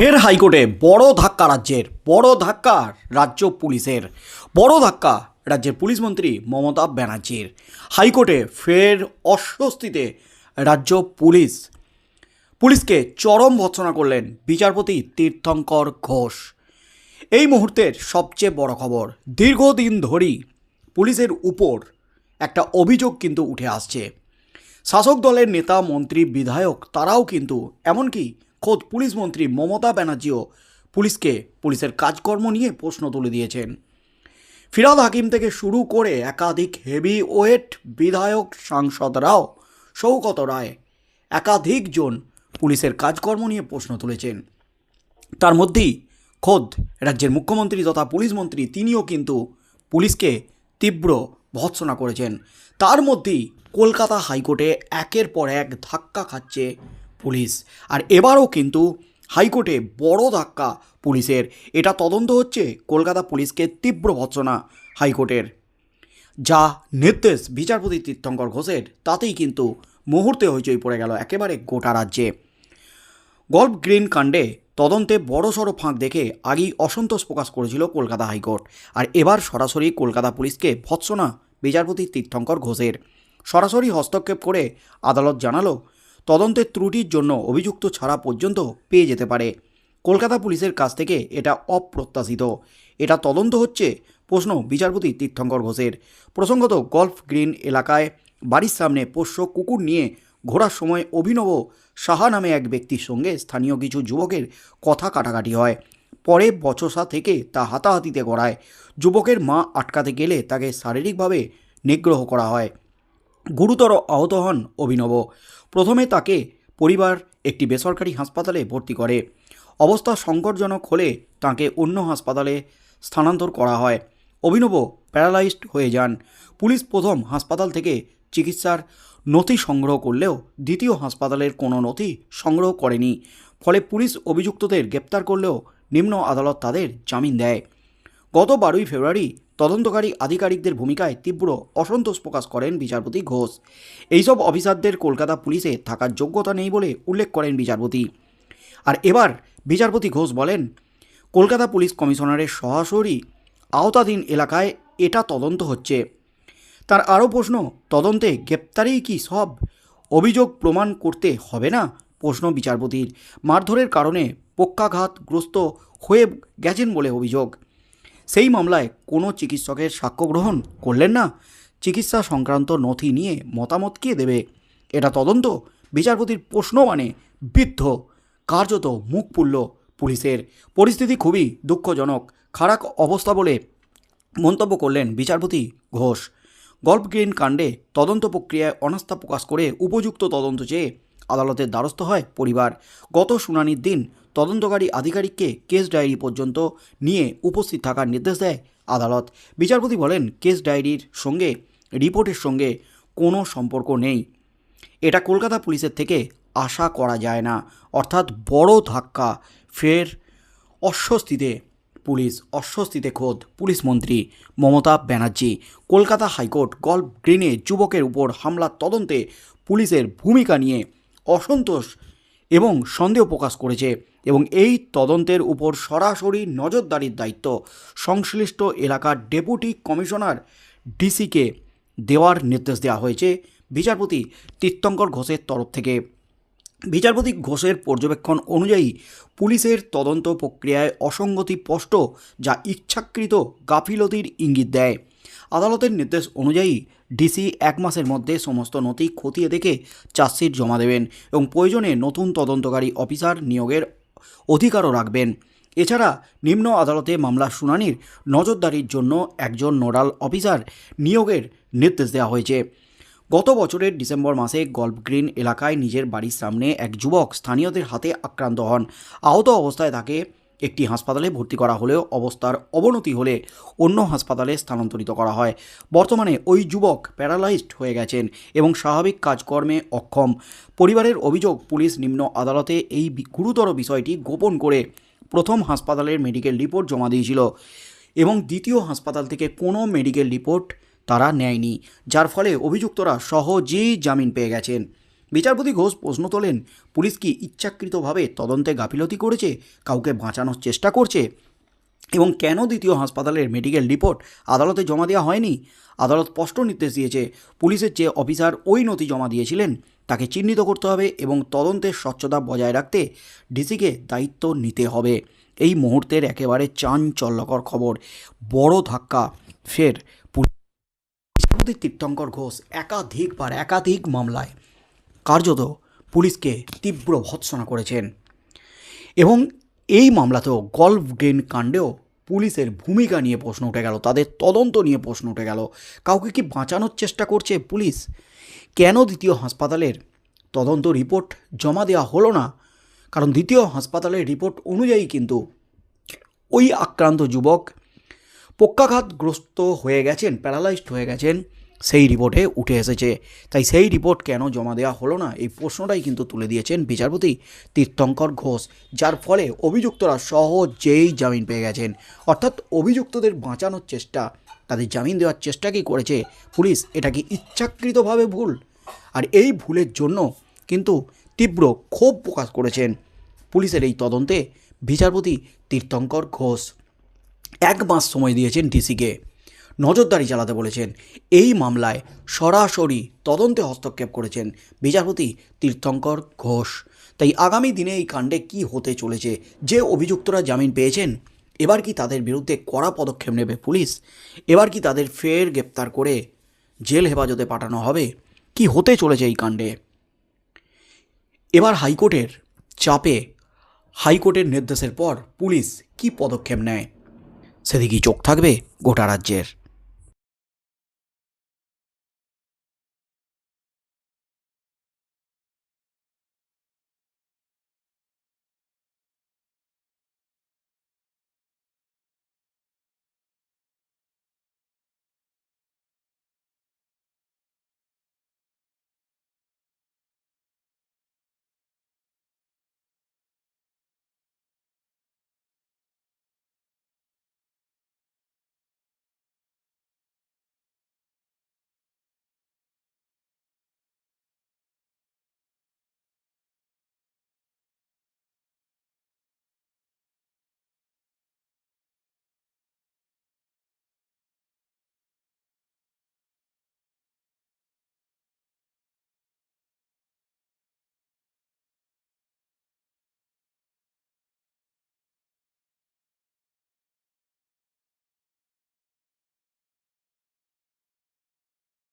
ফের হাইকোর্টে বড় ধাক্কা রাজ্যের, বড় ধাক্কা রাজ্য পুলিশের, বড় ধাক্কা রাজ্যের পুলিশ মন্ত্রী মমতা ব্যানার্জির। হাইকোর্টে ফের অস্বস্তিতে রাজ্য পুলিশ। পুলিশকে চরম ভৎসনা করলেন বিচারপতি তীর্থঙ্কর ঘোষ। এই মুহূর্তের সবচেয়ে বড় খবর, দীর্ঘদিন ধরেই পুলিশের উপর একটা অভিযোগ কিন্তু উঠে আসছে। শাসক দলের নেতা, মন্ত্রী, বিধায়ক, তারাও কিন্তু এমনকি খোদ পুলিশ মন্ত্রী মমতা ব্যানার্জিও পুলিশকে পুলিশের কাজকর্ম নিয়ে প্রশ্ন তুলে দিয়েছেন। ফিরাদ হাকিম থেকে শুরু করে একাধিক হেভি ওয়েট বিধায়ক সাংসদরাও সৌগত রায় একাধিকজন পুলিশের কাজকর্ম নিয়ে প্রশ্ন তুলেছেন। তার মধ্যেই খোদ রাজ্যের মুখ্যমন্ত্রী তথা পুলিশ মন্ত্রী তিনিও কিন্তু পুলিশকে তীব্র ভৎসনা করেছেন। তার মধ্যেই কলকাতা হাইকোর্টে একের পর এক ধাক্কা খাচ্ছে পুলিশ। আর এবারও কিন্তু হাইকোর্টে বড় ধাক্কা পুলিশের। এটা তদন্ত হচ্ছে কলকাতা পুলিশকে তীব্র ভৎসনা হাইকোর্টের। যা নির্দেশ বিচারপতি তীর্থঙ্কর ঘোষের, তাতেই কিন্তু মুহূর্তে হইচই পড়ে গেল একেবারে গোটা রাজ্যে। গল্ফ গ্রিন কাণ্ডে তদন্তে বড়সড় ফাঁক দেখে আগেই অসন্তোষ প্রকাশ করেছিল কলকাতা হাইকোর্ট। আর এবার সরাসরি কলকাতা পুলিশকে ভৎসনা বিচারপতি তীর্থঙ্কর ঘোষের। সরাসরি হস্তক্ষেপ করে আদালত জানালো তদন্তের ত্রুটির জন্য অভিযুক্ত ছাড়া পর্যন্ত পেয়ে যেতে পারে। কলকাতা পুলিশের কাছ থেকে এটা অপ্রত্যাশিত। এটা তদন্ত হচ্ছে প্রশ্ন বিচারপতি তীর্থঙ্কর ঘোষের। প্রসঙ্গত গল্ফ গ্রিন এলাকায় বাড়ির সামনে পোষ্য কুকুর নিয়ে ঘোরার সময় অভিনব সাহা নামে এক ব্যক্তির সঙ্গে স্থানীয় কিছু যুবকের কথা কাটাকাটি হয়। পরে বচসা থেকে তা হাতাহাতিতে গড়ায়। যুবকের মা আটকাতে গেলে তাকে শারীরিকভাবে নিগ্রহ করা হয়। গুরুতর আহত হন অভিনব। প্রথমে তাকে পরিবার একটি বেসরকারি হাসপাতালে ভর্তি করে। অবস্থা সংকটজনক হলে তাকে অন্য হাসপাতালে স্থানান্তর করা হয়। অভিনব প্যারালাইজড হয়ে যান। পুলিশ প্রথম হাসপাতাল থেকে চিকিৎসার নথি সংগ্রহ করলেও দ্বিতীয় হাসপাতালের কোনো নথি সংগ্রহ করেনি। ফলে পুলিশ অভিযুক্তদের গ্রেপ্তার করলেও নিম্ন আদালত তাদের জামিন দেয়। গত বারোই ফেব্রুয়ারি তদন্তকারী আধিকারিকদের ভূমিকায় তীব্র অসন্তোষ প্রকাশ করেন বিচারপতি ঘোষ। এইসব অফিসারদের কলকাতা পুলিশে থাকার যোগ্যতা নেই বলে উল্লেখ করেন বিচারপতি। আর এবার বিচারপতি ঘোষ বলেন, কলকাতা পুলিশ কমিশনারের সরাসরি আওতাধীন এলাকায় এটা তদন্ত হচ্ছে। তার আরও প্রশ্ন, তদন্তে গ্রেপ্তারেই কি সব অভিযোগ প্রমাণ করতে হবে না? প্রশ্ন বিচারপতির। মারধরের কারণে পক্ষাঘাতগ্রস্ত হয়ে গেছেন বলে অভিযোগ। সেই মামলায় কোনো চিকিৎসকের সাক্ষ্য গ্রহণ করলেন না। চিকিৎসা সংক্রান্ত নথি নিয়ে মতামত কে দেবে? এটা তদন্ত বিচারপতির প্রশ্ন মানে বৃদ্ধ, কার্যত মুখ পুড়ল পুলিশের। পরিস্থিতি খুবই দুঃখজনক, খারাপ অবস্থা বলে মন্তব্য করলেন বিচারপতি ঘোষ। গল্ফ গ্রিন কাণ্ডে তদন্ত প্রক্রিয়ায় অনাস্থা প্রকাশ করে উপযুক্ত তদন্ত চেয়ে আদালতের দ্বারস্থ হয় পরিবার। গত শুনানির দিন তদন্তকারী আধিকারিককে কেস ডায়েরি পর্যন্ত নিয়ে উপস্থিত থাকার নির্দেশ দেয় আদালত। বিচারপতি বলেন, কেস ডায়েরির সঙ্গে রিপোর্টের সঙ্গে কোনো সম্পর্ক নেই। এটা কলকাতা পুলিশের থেকে আশা করা যায় না। অর্থাৎ বড় ধাক্কা, ফের অস্বস্তিতে পুলিশ, অস্বস্তিতে খোদ পুলিশ মন্ত্রী Mamata Banerjee. Kolkata high court golf গ্রিনে যুবকের উপর হামলার তদন্তে পুলিশের ভূমিকা নিয়ে অসন্তোষ এবং সন্দেহ প্রকাশ করেছে এবং এই তদন্তের উপর সরাসরি নজরদারির দায়িত্ব। সংশ্লিষ্ট এলাকার ডেপুটি কমিশনার ডিসিকে দেওয়ার নির্দেশ দেওয়া হয়েছে বিচারপতি তীর্থঙ্কর ঘোষের তরফ থেকে। বিচারপতি ঘোষের পর্যবেক্ষণ অনুযায়ী পুলিশের তদন্ত প্রক্রিয়ায় অসঙ্গতি স্পষ্ট যা ইচ্ছাকৃত গাফিলতির ইঙ্গিত দেয়। আদালতের নির্দেশ অনুযায়ী ডিসি এক মাসের মধ্যে সমস্ত নথি খতিয়ে দেখে চার্জশিট জমা দেবেন এবং প্রয়োজনে নতুন তদন্তকারী অফিসার নিয়োগের অধিকারও রাখবেন। এছাড়া নিম্ন আদালতে মামলার শুনানির নজরদারির জন্য একজন নোডাল অফিসার নিয়োগের নির্দেশ দেওয়া হয়েছে। গত বছরের ডিসেম্বর মাসে গল্ফ গ্রিন এলাকায় নিজের বাড়ির সামনে এক যুবক স্থানীয়দের হাতে আক্রান্ত হন। আহত অবস্থায় তাকে একটি হাসপাতালে ভর্তি করা হলেও অবস্থার অবনতি হলে অন্য হাসপাতালে স্থানান্তরিত করা হয়। বর্তমানে ওই যুবক প্যারালাইজড হয়ে গেছেন এবং স্বাভাবিক কাজকর্মে অক্ষম। পরিবারের অভিযোগ, পুলিশ নিম্ন আদালতে এই গুরুতর বিষয়টি গোপন করে প্রথম হাসপাতালের মেডিকেল রিপোর্ট জমা দিয়েছিল এবং দ্বিতীয় হাসপাতাল থেকে কোনো মেডিকেল রিপোর্ট তারা নেয়নি, যার ফলে অভিযুক্তরা সহজেই জামিন পেয়ে গেছেন। বিচারপতি ঘোষ প্রশ্ন তোলেন, পুলিশ কি ইচ্ছাকৃতভাবে তদন্তে গাফিলতি করেছে? কাউকে বাঁচানোর চেষ্টা করছে? এবং কেন দ্বিতীয় হাসপাতালের মেডিকেল রিপোর্ট আদালতে জমা দেওয়া হয়নি? আদালত স্পষ্ট নির্দেশ দিয়েছে, পুলিশের যে অফিসার ওই নথি জমা দিয়েছিলেন, তাকে চিহ্নিত করতে হবে এবং তদন্তের স্বচ্ছতা বজায় রাখতে ডিসিকে দায়িত্ব নিতে হবে। এই মুহূর্তের একেবারে চাঞ্চল্যকর খবর। বড় ধাক্কা, ফের পুলিশ। তীর্থঙ্কর ঘোষ একাধিকবার, একাধিক মামলায় কার্যত পুলিশকে তীব্র ভৎসনা করেছেন। এবং এই মামলাতেও গল্ফ গেন কাণ্ডেও পুলিশের ভূমিকা নিয়ে প্রশ্ন উঠে গেল, তাদের তদন্ত নিয়ে প্রশ্ন উঠে গেল। কাউকে কি বাঁচানোর চেষ্টা করছে পুলিশ? কেন দ্বিতীয় হাসপাতালের তদন্ত রিপোর্ট জমা দেওয়া হলো না? কারণ দ্বিতীয় হাসপাতালের রিপোর্ট অনুযায়ী কিন্তু ওই আক্রান্ত যুবক পক্ষাঘাতগ্রস্ত হয়ে গেছেন, প্যারালাইজড হয়ে গেছেন। সেই রিপোর্টে উঠে এসেছে। তাই সেই রিপোর্ট কেন জমা দেওয়া হলো না? এই প্রশ্নটাই কিন্তু তুলে দিয়েছেন বিচারপতি তীর্থঙ্কর ঘোষ, যার ফলে অভিযুক্তরা সহজেই জামিন পেয়ে গেছেন। অর্থাৎ অভিযুক্তদের বাঁচানোর চেষ্টা, তাদের জামিন দেওয়ার চেষ্টা কি করেছে পুলিশ, এটা কি ইচ্ছাকৃতভাবে ভুল? আর এই ভুলের জন্য কিন্তু তীব্র ক্ষোভ প্রকাশ করেছেন পুলিশের এই তদন্তে বিচারপতি তীর্থঙ্কর ঘোষ। এক মাস সময় দিয়েছেন ডিসিকে। নজরদারি চালাতে বলেছেন। এই মামলায় সরাসরি তদন্তে হস্তক্ষেপ করেছেন বিচারপতি তীর্থঙ্কর ঘোষ। তাই আগামী দিনে এই কাণ্ডে কি হতে চলেছে, যে অভিযুক্তরা জামিন পেয়েছেন, এবার কি তাদের বিরুদ্ধে কড়া পদক্ষেপ নেবে পুলিশ? এবার কি তাদের ফের গ্রেপ্তার করে জেল হেফাজতে পাঠানো হবে? কি হতে চলেছে এই কাণ্ডে? এবার হাইকোর্টের চাপে, হাইকোর্টের নির্দেশের পর পুলিশ কি পদক্ষেপ নেয়? সেদিকেই চোখ থাকবে গোটা রাজ্যের।